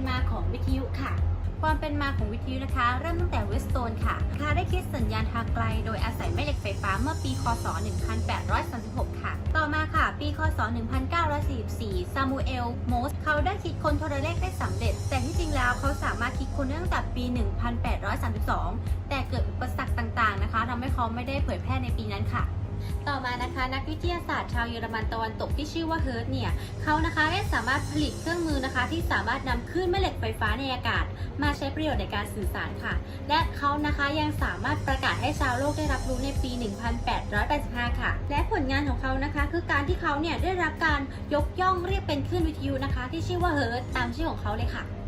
เป็นมาของวิทยุค่ะ ความเป็นมาของวิทยุนะคะ เริ่มตั้งแต่เวสโตนค่ะค่ะได้คิดสัญญาณทางไกล โดยอาศัยแม่เหล็กไฟฟ้าเมื่อปี คศ 1836 ค่ะ ต่อมาค่ะ ปี คศ 1944 ซามูเอล โมส เขาได้คิดค้นโทรเลขได้สำเร็จ แต่ที่จริงแล้วเขาสามารถคิดค้นตั้งแต่ปี 1832 แต่เกิดอุปสรรคต่างๆ นะคะทำให้เขาไม่ได้เผยแพร่ในปีนั้นค่ะ ต่อมานะคะนักวิทยาศาสตร์ชาวเยอรมันตะวันตกที่ชื่อว่าเฮิร์ตเนี่ยเขานะคะได้สามารถผลิตเครื่องมือนะคะ ที่สามารถนำคลื่นแม่เหล็กไฟฟ้าในอากาศ มาใช้ประโยชน์ในการสื่อสารค่ะ และเขานะคะยังสามารถประกาศให้ชาวโลกได้รับรู้ในปี 1885 ค่ะ และผลงานของเขานะคะ คือการที่เขาเนี่ยได้รับการยกย่องเรียกเป็นคลื่นวิทยุนะคะ ที่ชื่อว่าเฮิร์ตตามชื่อของเขาเลยค่ะ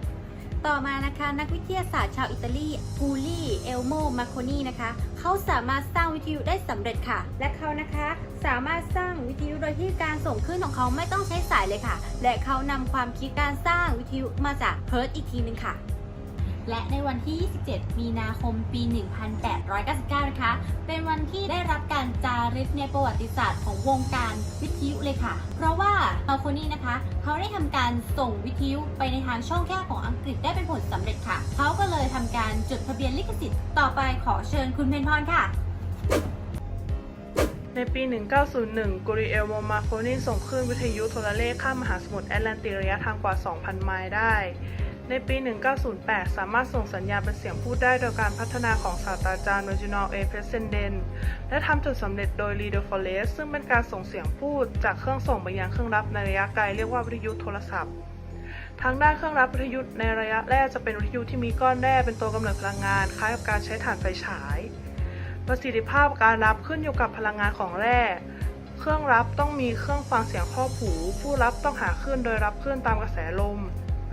ต่อมานะคะนักวิทยาศาสตร์ชาวอิตาลีกูลี่เอลโมมาโคนีนะคะเขาสามารถสร้างวิทยุได้สำเร็จค่ะ และเขานะคะสามารถสร้างวิทยุโดยที่การส่งคลื่นของเขาไม่ต้องใช้สายเลยค่ะ และเขานำความคิดการสร้างวิทยุมาจากเฮิร์ตอีกทีหนึงค่ะ และในวันที่ 27 มีนาคมปี 1899 นะคะ เป็นวันที่ได้รับการจารึกในประวัติศาสตร์ของวงการวิทยุเลยค่ะ เพราะว่ามาโคนี่นะคะ เขาได้ทำการส่งวิทยุไปในทางช่องแคบของอังกฤษได้เป็นผลสำเร็จค่ะ เขาก็เลยทำการจดทะเบียนลิขสิทธิ์ต่อไปขอเชิญคุณเพนพรค่ะในปี 1901 กูริเอลโมมาโคนีส่งคลื่นวิทยุโทรเลขข้ามมหาสมุทรแอตแลนติกระยะทางกว่า 2,000 ไมล์ได้ ในปี 1908 สามารถส่งสัญญาณเป็นเสียงพูดได้โดยการพัฒนาของศาสตราจารย์ Reginald A. Fessenden และทำจนสำเร็จโดย l e a d e r f o r e s t ซึ่งเป็นการส่งเสียงพูดจากเครื่องส่งไปยังเครื่องรับในระยะไกลเรียกว่าวิทยุโทรศัพท์ทางด้านเครื่องรับวิทยุในระยะแรกจะเป็นวิทยุที่มีก้อนแร่เป็นตัวกำเนิดพลังงาน คล้ายกับการใช้ถ่านไฟฉาย ประสิทธิภาพการรับขึ้นอยู่กับพลังงานของแร่ เครื่องรับต้องมีเครื่องฟังเสียงครอบหู ผู้รับต้องหาคลื่นโดยรับคลื่นตามกระแสลม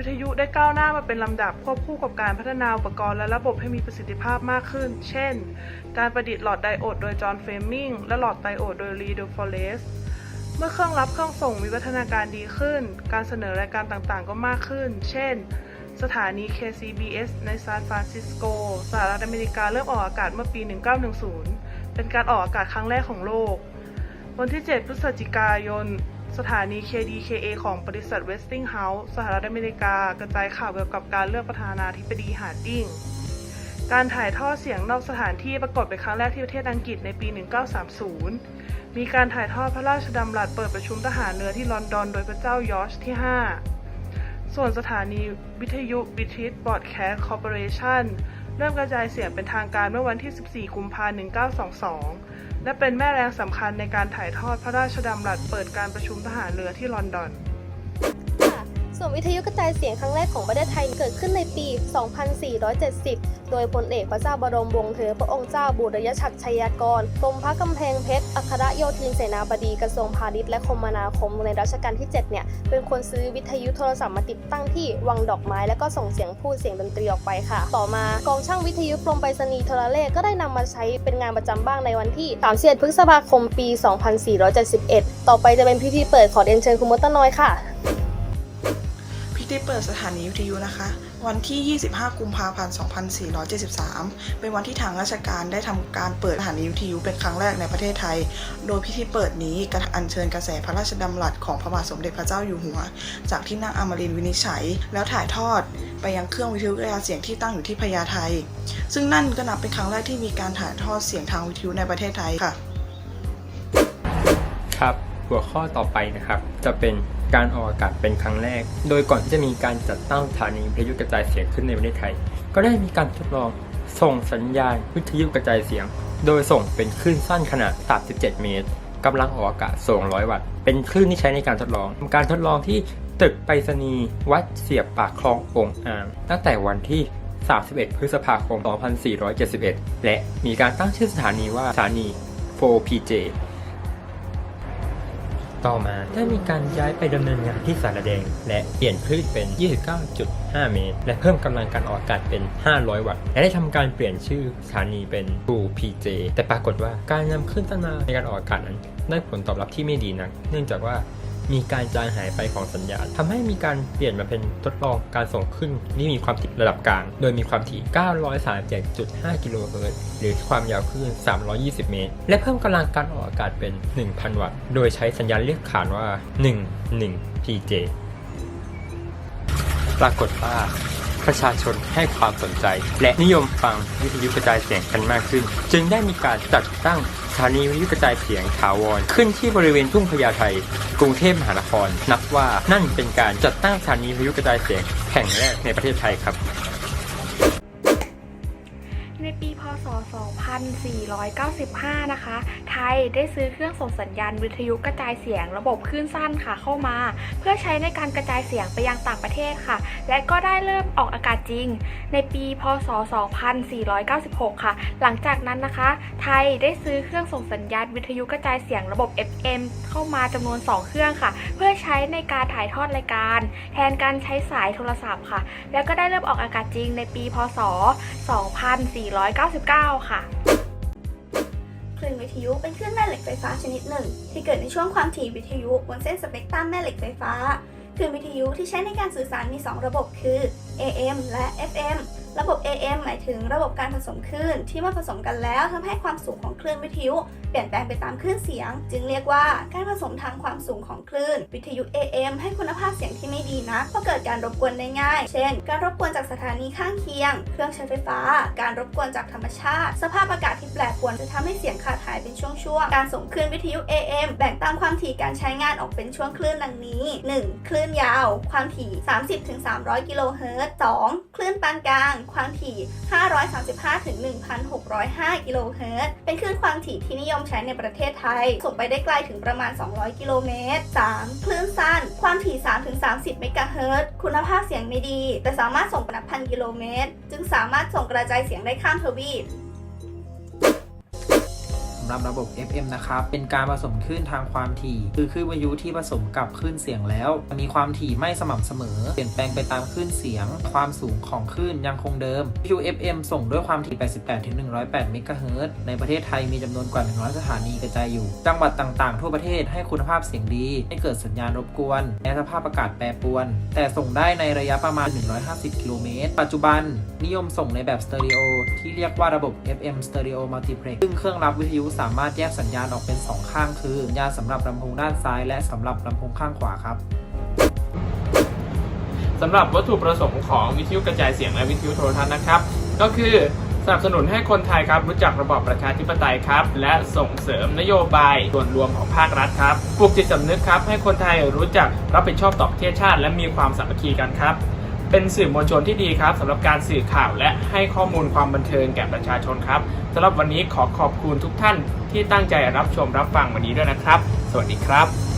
วิทยุได้ก้าวหน้ามาเป็นลำดับควบคู่กับการพัฒนาอุปกรณ์และระบบให้มีประสิทธิภาพมากขึ้น เช่น การประดิษฐ์หลอดไดโอดโดยจอห์นเฟลมิงและหลอดไดโอดโดยลีโดฟอเรสเมื่อเครื่องรับเครื่องส่งมีวัฒนาการดีขึ้น การเสนอรายการต่างๆ ก็มากขึ้น เช่น สถานี KCBS ในซานฟรานซิสโก สหรัฐอเมริกาเริ่มออกอากาศเมื่อปี 1910 เป็นการออกอากาศครั้งแรกของโลกวันที่ 7 พฤศจิกายน สถานี KDKA ของบริษัท Westinghouse สหรัฐอเมริกากระจายข่าวเกี่ยวกับการเลือกประธานาธิบดีฮาร์ดิง การถ่ายทอดเสียงนอกสถานที่ปรากฏเป็นครั้งแรกที่ประเทศอังกฤษในปี 1930 มีการถ่ายทอดพระราชดำรัสเปิดประชุมทหารเรือที่ลอนดอนโดยพระเจ้ายอร์จที่ 5 ส่วนสถานีวิทยุ British Broadcast Corporation เริ่มกระจายเสียงเป็นทางการเมื่อวันที่ 14 กุมภาพันธ์ 1922 และเป็นแม่แรงสำคัญในการถ่ายทอดพระราชดำรัสเปิดการประชุมทหารเรือที่ลอนดอน ส่วนวิทยุกระจายเสียงครั้งแรกของประเทศไทยเกิดขึ้นในปี 2470 โดยพลเอกพระเจ้าบรมวงศ์เธอพระองค์เจ้าบุรยชัดชัยกรกรมพระกำแพงเพชร อัครโยธินเสนาบดีกระทรวงพาณิชย์และคมนาคมในรัชกาลที่ 7 เนี่ย เป็นคนซื้อวิทยุโทรศัพท์มาติดตั้งที่วังดอกไม้แล้วก็ส่งเสียงพูดเสียงดนตรีออกไปค่ะ ต่อมากองช่างวิทยุกรมไปรษณีย์โทรเลขก็ได้นำมาใช้เป็นงานประจำบ้างในวันที่ 31 พฤษภาคม ปี 2471 ต่อไปจะเป็นพิธีเปิดขอเรียนเชิญคุณมดตน้อยค่ะ พิธีเปิดสถานีวิทยุนะคะ วันที่ 25 กุมภาพันธ์ 2473 เป็นวันที่ทางราชการได้ทำการเปิดสถานีวิทยุเป็นครั้งแรกในประเทศไทย โดยพิธีเปิดนี้กระอัญเชิญกระแสพระราชดำรัสของพระบาทสมเด็จพระเจ้าอยู่หัว จากที่นั่งอมรินทร์วินิจฉัย แล้วถ่ายทอดไปยังเครื่องวิทยุกระจายเสียงที่ตั้งอยู่ที่พญาไทซึ่งนั่นก็นับเป็นครั้งแรกที่มีการถ่ายทอดเสียงทางวิทยุในประเทศไทยค่ะ ครับ หัวข้อต่อไปนะครับ จะเป็น การออกอากาศเป็นครั้งแรก โดยก่อนที่จะมีการจัดตั้งสถานีวิทยุกระจายเสียงขึ้นในประเทศไทย ก็ได้มีการทดลองส่งสัญญาณวิทยุกระจายเสียง โดยส่งเป็นคลื่นสั้นขนาด 37 เมตรกำลังออกอากาศ 200 วัตต์ เป็นคลื่นที่ใช้ในการทดลอง การทดลองที่ตึกไปรษณีย์วัดเสียบปากคลององอ่างตั้งแต่วันที่ 31 พฤษภาคม 2471 และมีการตั้งชื่อสถานีว่าสถานี 4PJ ต่อมาได้มีการย้ายไปดำเนินงานที่สารแดง และเปลี่ยนคลื่นเป็น 29.5 เมตร และเพิ่มกำลังการออกอากาศเป็น 500 วัตต์ และได้ทำการเปลี่ยนชื่อสถานีเป็น True PJ แต่ปรากฏว่าการนำคลื่นตั้งมาในการออกอากาศนั้นได้ผลตอบรับที่ไม่ดีนัก เนื่องจากว่า มีการจางหายไปของสัญญาณทำให้มีการเปลี่ยนมาเป็นทดลองการส่งขึ้นที่มีความถี่ระดับกลาง โดยมีความถี่ 937.5 กิโลเฮิรตซ์หรือความยาวคลื่น 320 เมตร และเพิ่มกำลังการออกอากาศเป็น 1,000 วัตต์ โดยใช้สัญญาณเรียกขานว่า 11 PJ ปรากฏว่าประชาชนให้ความสนใจ และนิยมฟังวิทยุกระจายเสียงกันมากขึ้น จึงได้มีการจัดตั้ง ถานีวิทยุกระจายเสียงถาวร ขึ้นที่บริเวณทุ่งพญาไทกรุงเทพมหานคร นับว่านั่นเป็นการจัดตั้งสถานีวิทยุกระจายเสียงแห่งแรกในประเทศไทยครับ ในปี พศ 2495 นะคะไทยได้ซื้อเครื่องส่งสัญญาณวิทยุกระจายเสียงระบบคลื่นสั้นค่ะเข้ามา เพื่อใช้ในการกระจายเสียงไปยังต่างประเทศค่ะ และก็ได้เริ่มออกอากาศจริง ในปีพศ 2496 ค่ะ หลังจากนั้นนะคะ ไทยได้ซื้อเครื่องส่งสัญญาณวิทยุกระจายเสียงระบบ FM เข้ามาจำนวน 2 เครื่องค่ะ เพื่อใช้ในการถ่ายทอดรายการ แทนการใช้สายโทรศัพท์ค่ะ แล้วก็ได้เริ่มออกอากาศจริงในปีพศ 2499 ค่ะ คลื่นวิทยุเป็นคลื่นแม่เหล็กไฟฟ้าชนิดหนึ่ง ที่เกิดในช่วงความถี่วิทยุบนเส้นสเปกตรัมแม่เหล็กไฟฟ้าคลื่นวิทยุที่ใช้ในการสื่อสารมี 2 ระบบคือ AM และ FM ระบบ AM หมายถึงระบบการผสมคลื่นที่เมื่อผสมกันแล้วทำให้ความสูงของคลื่นวิทยุ เปลี่ยนแปลงไปตามคลื่นเสียง จึงเรียกว่าการผสมทางความสูงของคลื่น วิทยุ AM ให้คุณภาพเสียงที่ไม่ดีนะเพราะเกิดการรบกวนได้ง่าย เช่น การรบกวนจากสถานีข้างเคียง เครื่องใช้ไฟฟ้า การรบกวนจากธรรมชาติ สภาพอากาศที่แปรปรวนจะทำให้เสียงขาดหายเป็นช่วงๆ การส่งคลื่นวิทยุ AM แบ่งตามความถี่การใช้งานออกเป็นช่วงคลื่นดังนี้ 1. คลื่นยาว ความถี่ 30-300 กิโลเฮิรตซ์ 2. คลื่นปานกลาง ความถี่ 535-1,605 กิโลเฮิรตซ์ เป็นคลื่นความถี่ที่นิยมใช้ในประเทศไทย ส่งไปได้ไกลถึงประมาณ 200 กิโลเมตร 3. คลื่นสั้น ความถี่3-30 เมกะเฮิรตซ์ คุณภาพเสียงไม่ดี แต่สามารถส่งไปนับพันกิโลเมตร จึงสามารถส่งกระจายเสียงได้ข้ามทวีป หรับระบบ FM นะครับ เป็นการผสมคลื่นทางความถี่ คือคลื่นวิทยุที่ผสมกับคลื่นเสียงแล้ว มีความถี่ไม่สม่ำเสมอ เปลี่ยนแปลงไปตามคลื่นเสียง ความสูงของคลื่นยังคงเดิมวิทยุ FM ส่งด้วยความถี่ 88-108 เมกะเฮิรตซ์ในประเทศไทยมีจำนวนกว่า 100 สถานีกระจายอยู่ จังหวัดต่างๆ ทั่วประเทศให้คุณภาพเสียงดี ไม่เกิดสัญญาณรบกวนและสภาพอากาศแปรปรวน แต่ส่งได้ในระยะประมาณ 150 กิโลเมตร ปัจจุบันนิยมส่งในแบบสเตอริโอที่เรียกว่าระบบ FM Stereo Multiplex ซึ่งเครื่องรับวิทยุสามารถแยกสัญญาณออกเป็น 2 ข้างคือสัญญาณสำหรับลำโพงด้านซ้าย และสำหรับลำโพงข้างขวาครับสำหรับวัตถุประสงค์ของวิทยุกระจายเสียงและวิทยุโทรทัศน์นะครับ ก็คือสนับสนุนให้คนไทยครับรู้จักระบอบประชาธิปไตยครับ และส่งเสริมนโยบายส่วนรวมของภาครัฐครับปลูกจิตสำนึกครับให้คนไทยรู้จักรับผิดชอบต่อประเทศชาติ และมีความสามัคคีกันครับ เป็นสื่อมวลชนที่ดีครับสำหรับการสื่อข่าวและให้ข้อมูลความบันเทิงแก่ประชาชนครับสำหรับวันนี้ขอขอบคุณทุกท่านที่ตั้งใจรับชมรับฟังวันนี้ด้วยนะครับ สวัสดีครับ